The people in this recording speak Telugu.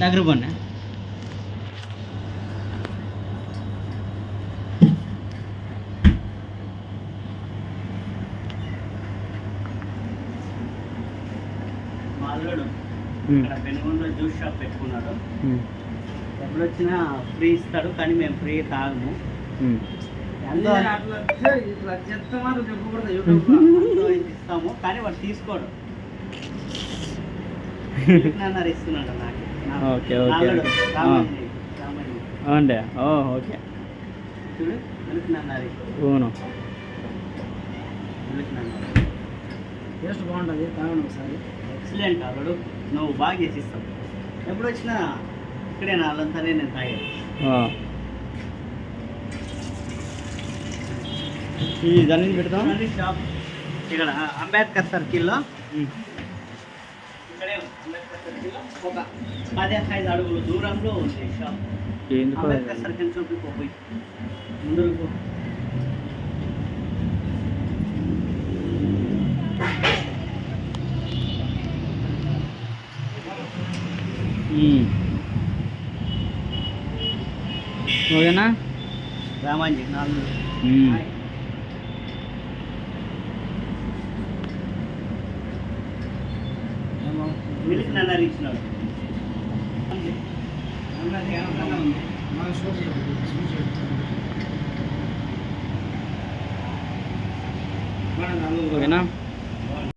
దగ్గర పోనా మా అల్లుడు ఇక్కడ పెనుగొండలో జ్యూస్ షాప్ పెట్టుకున్నాడు. ఎప్పుడు వచ్చినా ఫ్రీ ఇస్తాడు కానీ మేము ఫ్రీ తాగము. ఇస్తాము కానీ వాడు తీసుకోడు. ఇస్తున్నాడు నాకు. Okay, okay. అవునండి. Oh okay. అవును. టేస్ట్ బాగుంటుంది తాగండి ఒకసారి. ఎక్సలెంట్ అల్లుడు. నువ్వు బాగా చేసి ఇస్తావు ఎప్పుడు వచ్చినా ఇక్కడే నా వాళ్ళంతానే నేను తాగేది. ఆ. ఈ దాని నుంచి పెడతాం షాప్ ఇక్కడ అంబేద్కర్ సర్కిల్లో ఇక్కడే అంబేద్కర్ సర్కిల్లో ఒక పదిహేను అడుగుల దూరంలో ఉంది షాప్. ఎందుకు అంబేద్కర్ సర్కిల్ చూపిపోయి ముందుకు పో. ఉమ్. ఓకేనా? రామాంజీ నాలుగు. మిల్క్ నన్నర్ ఇచ్చినాడు అన్నది ఏమన్నా ఉంది మన షూట్ మన నాలుగు ఓకేనా